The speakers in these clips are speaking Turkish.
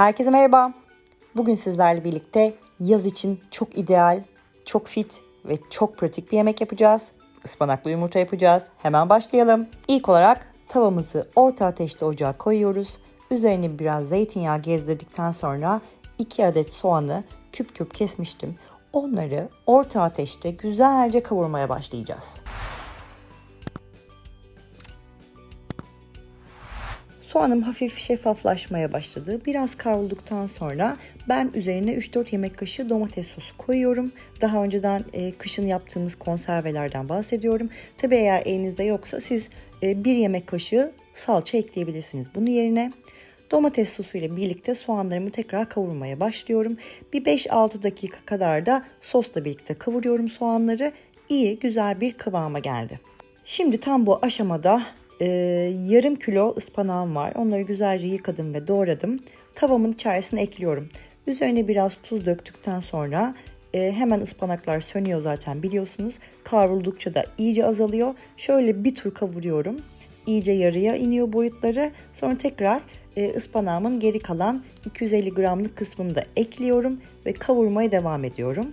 Herkese merhaba. Bugün sizlerle birlikte yaz için çok ideal, çok fit ve çok pratik bir yemek yapacağız. Ispanaklı yumurta yapacağız. Hemen başlayalım. İlk olarak tavamızı orta ateşte ocağa koyuyoruz. Üzerine biraz zeytinyağı gezdirdikten sonra 2 adet soğanı küp küp kesmiştim. Onları orta ateşte güzelce kavurmaya başlayacağız. Soğanım hafif şeffaflaşmaya başladı. Biraz kavrulduktan sonra ben üzerine 3-4 yemek kaşığı domates sosu koyuyorum. Daha önceden e, kışın yaptığımız konservelerden bahsediyorum. Tabi eğer elinizde yoksa siz e, 1 yemek kaşığı salça ekleyebilirsiniz. Bunun yerine domates sosu ile birlikte soğanlarımı tekrar kavurmaya başlıyorum. Bir 5-6 dakika kadar da sosla birlikte kavuruyorum soğanları. İyi, güzel bir kıvama geldi. Şimdi tam bu aşamada e, yarım kilo ıspanağım var. Onları güzelce yıkadım ve doğradım. Tavamın içerisine ekliyorum. Üzerine biraz tuz döktükten sonra e, hemen ıspanaklar sönüyor zaten biliyorsunuz. Kavruldukça da iyice azalıyor. Şöyle bir tur kavuruyorum. İyice yarıya iniyor boyutları. Sonra tekrar e, ıspanağımın geri kalan 250 gramlık kısmını da ekliyorum ve kavurmaya devam ediyorum.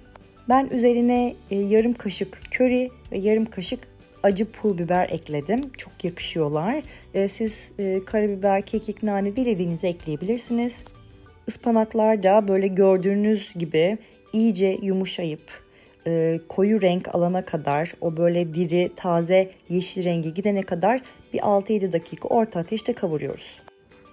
Ben üzerine e, yarım kaşık köri ve yarım kaşık acı pul biber ekledim. Çok yakışıyorlar. E, siz e, karabiber, kekik, nane dilediğinizi ekleyebilirsiniz. Ispanaklar da böyle gördüğünüz gibi iyice yumuşayıp e, koyu renk alana kadar o böyle diri taze yeşil rengi gidene kadar bir 6-7 dakika orta ateşte kavuruyoruz.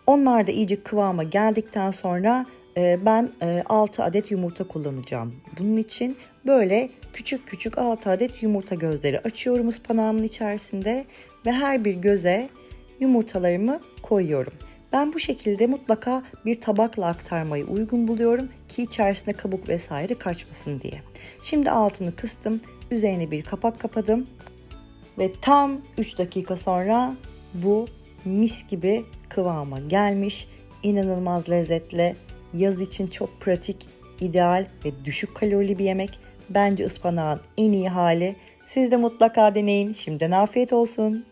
Onlar da iyice kıvama geldikten sonra ben e, 6 adet yumurta kullanacağım. Bunun için böyle küçük küçük 6 adet yumurta gözleri açıyorum ıspanağımın içerisinde ve her bir göze yumurtalarımı koyuyorum. Ben bu şekilde mutlaka bir tabakla aktarmayı uygun buluyorum ki içerisinde kabuk vesaire kaçmasın diye. Şimdi altını kıstım, üzerine bir kapak kapadım ve tam 3 dakika sonra bu mis gibi kıvama gelmiş. İnanılmaz lezzetli, yaz için çok pratik, ideal ve düşük kalorili bir yemek. Bence ıspanağın en iyi hali. Siz de mutlaka deneyin. Şimdiden afiyet olsun.